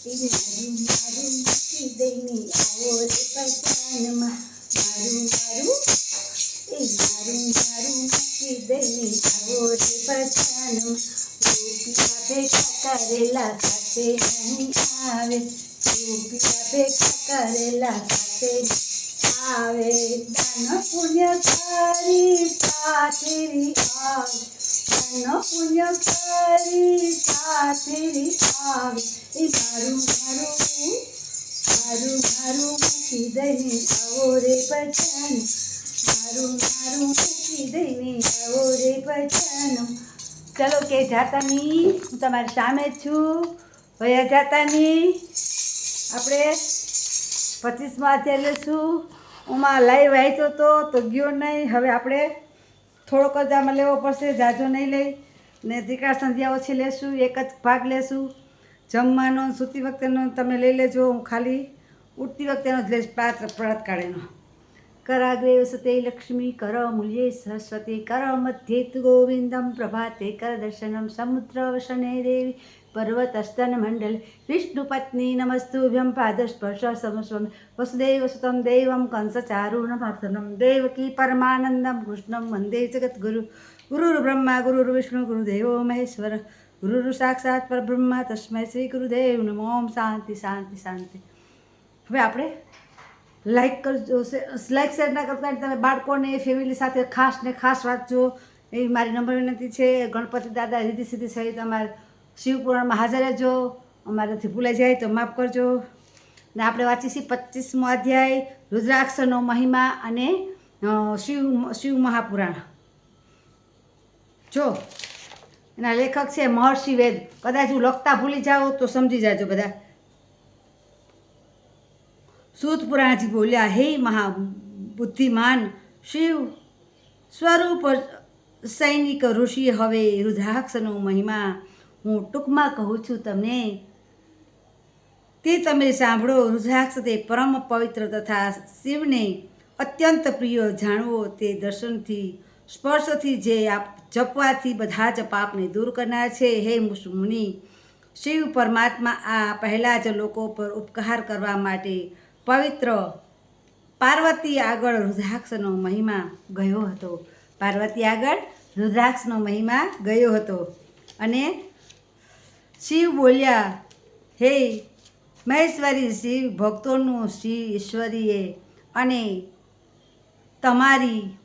મારું મારું મૂકી દઈને આવો રે પચાનમાં મારું મારું એ મારું મારું મૂકી દઈને આવો રે પચાનમાં રૂપિયા ભેગા કરેલા સાથે નહીં આવે રૂપિયા ભેગા કરેલા સાથે આવે દાન પુણ્ય કરી સાથેરી આવે દાન પુણ્ય કરી સાથેરી આવે એ મારું મારું મારું મારું મૂકી દઈને આવો રે ભજન મારું મારું મૂકી દઈને આવો રે ભજન ચલો કે જાતાની, હું તમારી સામે છું. ભયા જાતાની, આપણે પચીસમાં અત્યારે છું. ઉમાં લાઈવ વાંચ્યો તો તો ગયો નહીં. હવે આપણે થોડોક જ આમાં લેવો પડશે, જાજો નહીં લઈ. ને ત્રિકાળ સંધ્યા ઓછી લેશું, એક જ ભાગ લેશું. જમવાનો સૂતી વખતેનો તમે લઈ લેજો, હું ખાલી ઉઠતી વખતેનો જ લઈશ પાત્ર પ્રતકાળેનો કરાગ્રે સતે લક્ષ્મી કર મૂલ્યે સરસ્વતી કર મધ્યે ગોવિંદમ પ્રભાતે કર દર્શનમ સમુદ્ર વસને દેવી. પર્વતસ્તન મંડલ વિષ્ણુ પત્ની નમસ્તુભ્યમ પાદસ્પર્શ સમસ્વમ વસુદેવ સુતમ દૈવમ કંસ ચારુણમર્થનમ દેવકી પરમાનંદમ કૃષ્ણમ વંદે જગદ્ગુરુ ગુરુર બ્રહ્મા ગુરુર વિષ્ણુ ગુરુદેવો મહેશ્વર ગુરુર સાક્ષાત પરબ્રહ્મા તસ્મય શ્રી ગુરુદેવ નમો શાંતિ શાંતિ શાંતિ હવે આપણે લાઈક કરજો લાઈક શેર ના કરતા તમે બાળકોને ફેમિલી સાથે ખાસ ને ખાસ વાંચજો એવી મારી નંબર વિનંતી છે. ગણપતિ દાદા રીતિ સીધી સહિત અમારે શિવપુરાણમાં હાજર રહેજો. અમારાથી ભૂલાઈ જાય તો માફ કરજો. ને આપણે વાંચી છીએ પચીસમો અધ્યાય, રુદ્રાક્ષનો મહિમા અને શિવ શિવ મહાપુરાણ. જો, એના લેખક છે મહર્ષિ વેદ. કદાચ હું લખતા ભૂલી જાઓ તો સમજી જાજો બધા. સૂત પુરાણથી બોલ્યા, હે મહા બુદ્ધિમાન શિવ સ્વરૂપ સૈનિક ઋષિ, હવે રુદ્રાક્ષનો મહિમા હું ટૂંકમાં કહું છું તમને, તે તમે સાંભળો રુદ્રાક્ષ તે પરમ પવિત્ર તથા શિવને અત્યંત પ્રિય જાણવો તે દર્શનથી, સ્પર્શથી જે આપ જપવાથી બધા જ પાપને દૂર કરનાર છે. હે મુનિ શિવ પરમાત્મા આ પહેલાં જ લોકો પર ઉપકાર કરવા માટે પવિત્ર પાર્વતી આગળ રુદ્રાક્ષનો મહિમા ગયો હતો. પાર્વતી આગળ રુદ્રાક્ષનો મહિમા ગયો હતો અને શિવ બોલ્યા, હે મહેશ્વરી, શિવ ભક્તોનું શ્રી ઈશ્વરીએ અને તમારી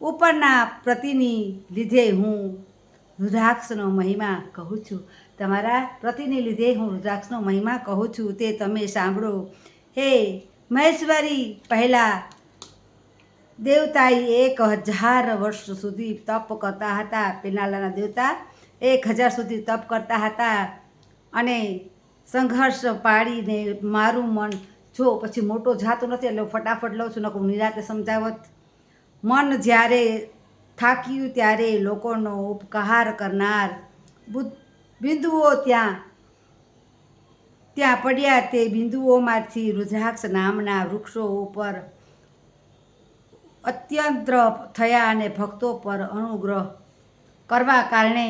ઉપરના પ્રતિની લીધે હું રુદ્રાક્ષનો મહિમા કહું છું. તમારા પ્રતિને લીધે હું રુદ્રાક્ષનો મહિમા કહું છું. તે તમે સાંભળો. હે મહેશ્વરી, પહેલાં દેવતાએ એક હજાર વર્ષ સુધી તપ કરતા હતા. પેનાલાના દેવતા એક હજાર સુધી તપ કરતા હતા અને સંઘર્ષ પાડીને મારું મન, જો પછી મોટો જાતો નથી એટલે ફટાફટ લઉં છું નકું નિરાતે સમજાવત. મન જ્યારે થાક્યું ત્યારે લોકોનો ઉપકાર કરનાર બિંદુઓ ત્યાં ત્યાં પડ્યા તે બિંદુઓમાંથી રુદ્રાક્ષ નામના વૃક્ષો ઉપર અત્યંત થયા અને ભક્તો પર અનુગ્રહ કરવા કારણે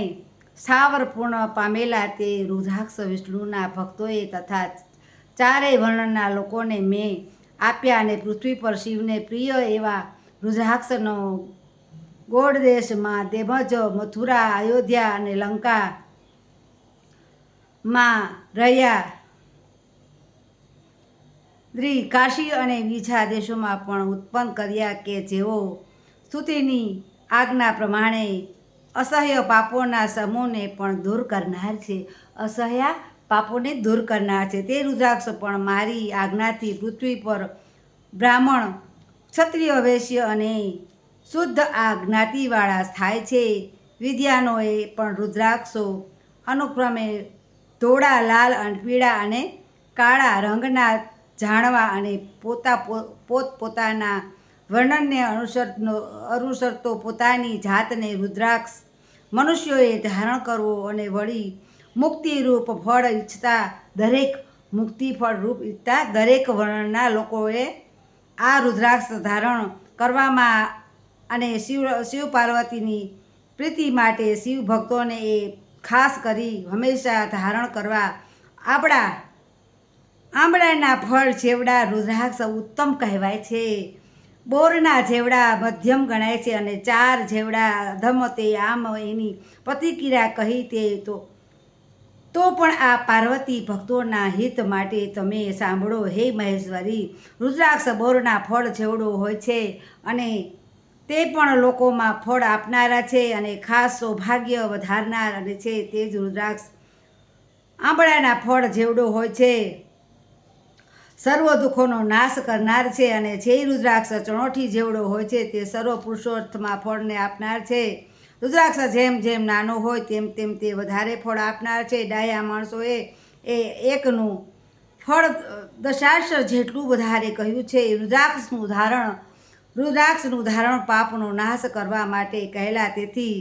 સાવર પૂર્ણ પામેલા તે રુદ્રાક્ષ વિષ્ણુના ભક્તોએ તથા ચારેય વર્ણના લોકોને મેં આપ્યા અને પૃથ્વી પર શિવને પ્રિય એવા રુદ્રાક્ષનો ગોળ દેશમાં તેમજ મથુરા, અયોધ્યા અને લંકા માં રહ્યા. દ્રી કાશી અને બીજા દેશોમાં પણ ઉત્પન્ન કર્યા કે જેઓ સ્તુતિની આજ્ઞા પ્રમાણે અસહ્ય પાપોના સમૂહને પણ દૂર કરનાર છે. અસહ્ય પાપોને દૂર કરનાર છે. તે રુદ્રાક્ષ પણ મારી આજ્ઞાથી પૃથ્વી પર બ્રાહ્મણ, ક્ષત્રિય, વૈશ્ય અને શુદ્ધ આ જ્ઞાતિવાળા થાય છે. વિદ્યાનોએ પણ રુદ્રાક્ષો અનુક્રમે ધોળા, લાલ અને પીળા અને કાળા રંગના જાણવા અને પોતા પોતપોતાના વર્ણનને અનુસરનો અનુસરતો પોતાની જાતને રુદ્રાક્ષ મનુષ્યોએ ધારણ કરવો અને વળી મુક્તિરૂપ ફળ ઈચ્છતા દરેક મુક્તિ ફળ રૂપ ઈચ્છતા દરેક વર્ણના લોકોએ આ રુદ્રાક્ષ ધારણ કરવામાં અને શિવ શિવ પાર્વતીની પ્રીતિ માટે શિવ ભક્તોને એ ખાસ કરી હંમેશા ધારણ કરવા આપણા, આંબળાના ફળ જેવડા રુદ્રાક્ષ ઉત્તમ કહેવાય છે. બોરના જેવડા મધ્યમ ગણાય છે અને ચાર જેવડા અધમ તે આમ એની પ્રતિક્રિયા કહી તે તો. તો પણ આ પાર્વતી ભક્તોના હિત માટે તમે સાંભળો. હે મહેશ્વરી, રુદ્રાક્ષ બોરના ફળ જેવડો હોય છે અને તે પણ લોકોમાં ફળ આપનારા છે અને ખાસ સૌભાગ્ય વધારનાર અને છે તે જ રુદ્રાક્ષ. આંબળાના ફળ જેવડો હોય છે. સર્વ દુઃખોનો નાશ કરનાર છે અને જે રુદ્રાક્ષ ચણોઠી જેવડો હોય છે તે સર્વ પુરુષોર્થમાં ફળને આપનાર છે. રુદ્રાક્ષ જેમ જેમ નાનો હોય તેમ તેમ તે વધારે ફળ આપનાર છે. ડાયા માણસોએ એ એકનું ફળ દશાંશ જેટલું વધારે કહ્યું છે. રુદ્રાક્ષનું ધારણ રુદ્રાક્ષનું ધારણ પાપનો નાશ કરવા માટે કહેલા તેથી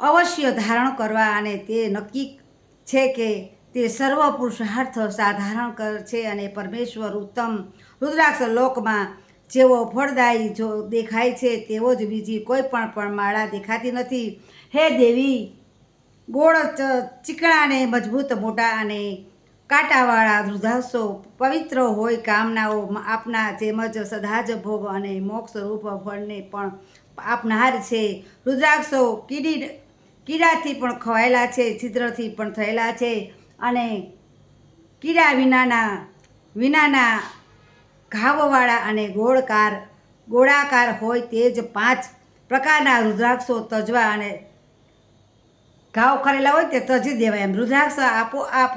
અવશ્ય ધારણ કરવા અને તે નક્કી છે કે તે સર્વ પુરુષાર્થ સાધારણ કર છે અને પરમેશ્વર ઉત્તમ રુદ્રાક્ષ લોકમાં જેવો ફળદાયી જો દેખાય છે, તેવો જ બીજી કોઈ પણ માળા દેખાતી નથી. હે દેવી, ગોળ ચ- ચીકણા મજબૂત, મોટા અને કાંટાવાળા રુદ્રાક્ષો પવિત્ર હોય કામનાઓ આપના તેમજ સદા જ ભોગ અને મોક્ષ રૂપ ફળને પણ આપનાર છે. રુદ્રાક્ષો કીડી કીડાથી પણ ખવાયેલા છે, છિદ્રથી પણ થયેલા છે. અને કીડા વિનાના વિનાના ઘાવવાળા અને ગોળકાર, ગોળાકાર હોય તે જ પાંચ પ્રકારના રુદ્રાક્ષો તજવા અને ઘાવ કરેલા હોય તે તજી દેવાય. એમ રુદ્રાક્ષ આપોઆપ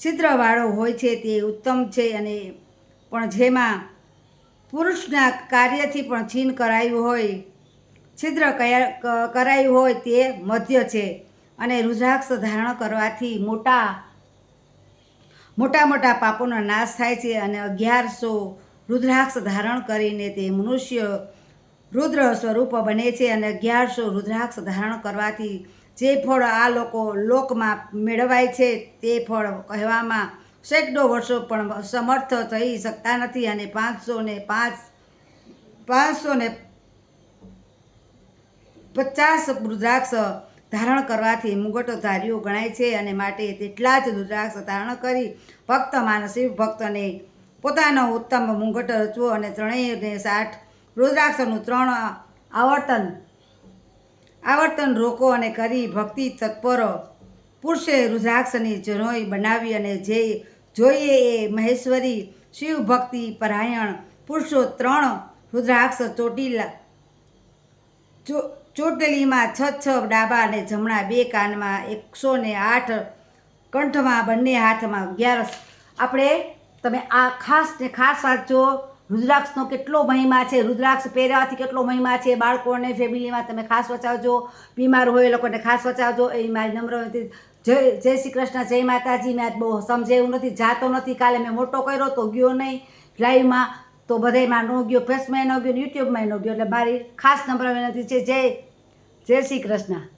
છિદ્રવાળો હોય છે તે ઉત્તમ છે અને પણ જેમાં પુરુષના કાર્યથી પણ છીન કરાયું હોય, છિદ્ર કયા કરાયું હોય તે મધ્ય છે. અને રુદ્રાક્ષ ધારણ કરવાથી મોટા મોટા મોટા પાપોનો નાશ થાય છે અને અગિયારસો રુદ્રાક્ષ ધારણ કરીને તે મનુષ્ય રુદ્ર સ્વરૂપ બને છે અને અગિયારસો રુદ્રાક્ષ ધારણ કરવાથી જે ફળ આ લોકો લોકમાં મેળવાય છે તે ફળ કહેવામાં સેંકડો વર્ષો પણ સમર્થ થઈ શકતા નથી અને પાંચસો ને પાંચ, પાંચસો ને પચાસ રુદ્રાક્ષ ધારણ કરવાથી મુગટધારીઓ ગણાય છે અને માટે તેટલા જ રુદ્રાક્ષ ધારણ કરી ભક્ત માનસિક ભક્તને પોતાનો ઉત્તમ મુગટ રચવો અને ત્રણેયને સાઠ રુદ્રાક્ષનું ત્રણ આવર્તન આવર્તન રોકો અને કરી ભક્તિ તત્પર પુરુષે રુદ્રાક્ષની જનોઈ બનાવી અને જે જોઈએ એ મહેશ્વરી શિવ ભક્તિ પરાયણ પુરુષો ત્રણ રુદ્રાક્ષ ચોટીલા, ચો- ચોટલીમાં છ છ ડાબા અને જમણા બે કાનમાં એકસો ને આઠ કંઠમાં બંને હાથમાં અગિયારસ આપણે, તમે આ ખાસ ને ખાસ વાંચજો રુદ્રાક્ષનો કેટલો મહિમા છે, રુદ્રાક્ષ પહેરવાથી કેટલો મહિમા છે, બાળકોને, ફેમિલીમાં તમે ખાસ વચાવજો, બીમાર હોય એ લોકોને ખાસ વચાવજો, એ મારી નમ્ર નથી જય જય શ્રી કૃષ્ણ, જય માતાજી, મેં બહુ સમજે એવું નથી, જાતો નથી, કાલે મેં મોટો કર્યો તો ગયો નહીં. લાઈવમાં તો બધાયમાં ન ગયો ફેસમાં ન ગયો યુટ્યુબમાં ન ગયો. એટલે મારી ખાસ નમ્ર વિનંતી છે, જય જય શ્રી કૃષ્ણ.